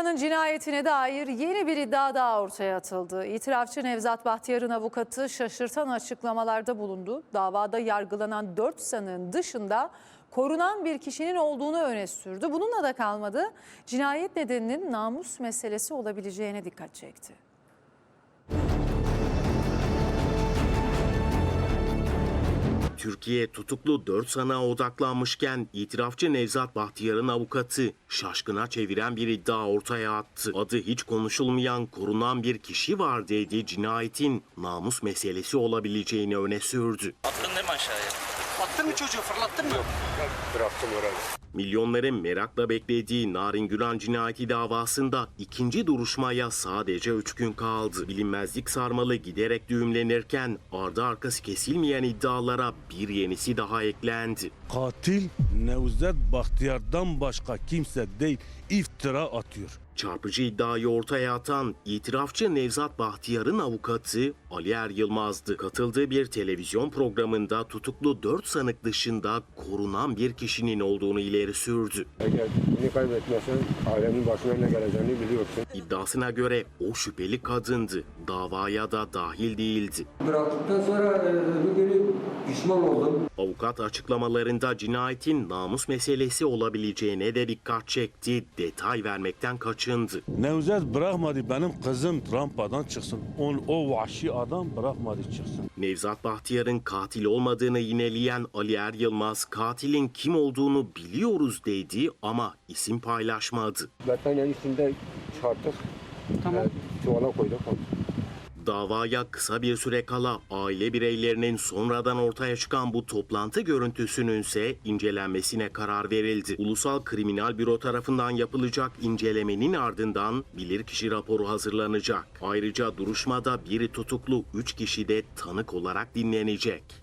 Güran'ın cinayetine dair yeni bir iddia daha ortaya atıldı. İtirafçı Nevzat Bahtiyar'ın avukatı şaşırtan açıklamalarda bulundu. Davada yargılanan 4 sanığın dışında korunan bir kişinin olduğunu öne sürdü. Bununla da kalmadı. Cinayet nedeninin namus meselesi olabileceğine dikkat çekti. Türkiye tutuklu 4 sanığa odaklanmışken itirafçı Nevzat Bahtiyar'ın avukatı şaşkına çeviren bir iddia ortaya attı. Adı hiç konuşulmayan korunan bir kişi var dediği cinayetin namus meselesi olabileceğini öne sürdü. Attın değil mi aşağıya? Attın mı çocuğu fırlattın mı? Milyonların merakla beklediği Narin Güran cinayeti davasında ikinci duruşmaya sadece 3 gün kaldı. Bilinmezlik sarmalı giderek düğümlenirken ardı arkası kesilmeyen iddialara bir yenisi daha eklendi. Katil Nevzat Bahtiyar'dan başka kimse değil iftira atıyor. Çarpıcı iddiayı ortaya atan itirafçı Nevzat Bahtiyar'ın avukatı Ali Er Yılmaz'dı. Katıldığı bir televizyon programında tutuklu 4 sanık dışında korunan bir kişinin olduğunu ileri sürdü. Eğer bunu kaybetmezsen ailemin başına ne geleceğini biliyorsun. İddiasına göre o şüpheli kadındı. Davaya da dahil değildi. Bıraktıktan sonra e, öbür günü pişman oldum. Avukat açıklamalarında cinayetin namus meselesi olabileceğine de dikkat çekti. Detay vermekten kaçındı. Nevzat bırakmadı benim kızım rampadan çıksın. On, o vahşi adam bırakmadı çıksın. Nevzat Bahtiyar'ın katil olmadığını yineleyen Ali Er Yılmaz katilin kim olduğunu biliyoruz dedi ama isim paylaşmadı. Battaniye üstünde çarptık. Tamam. çuvala koyduk. Davaya kısa bir süre kala aile bireylerinin sonradan ortaya çıkan bu toplantı görüntüsünün ise incelenmesine karar verildi. Ulusal Kriminal Büro tarafından yapılacak incelemenin ardından bilirkişi raporu hazırlanacak. Ayrıca duruşmada biri tutuklu, 3 kişi de tanık olarak dinlenecek.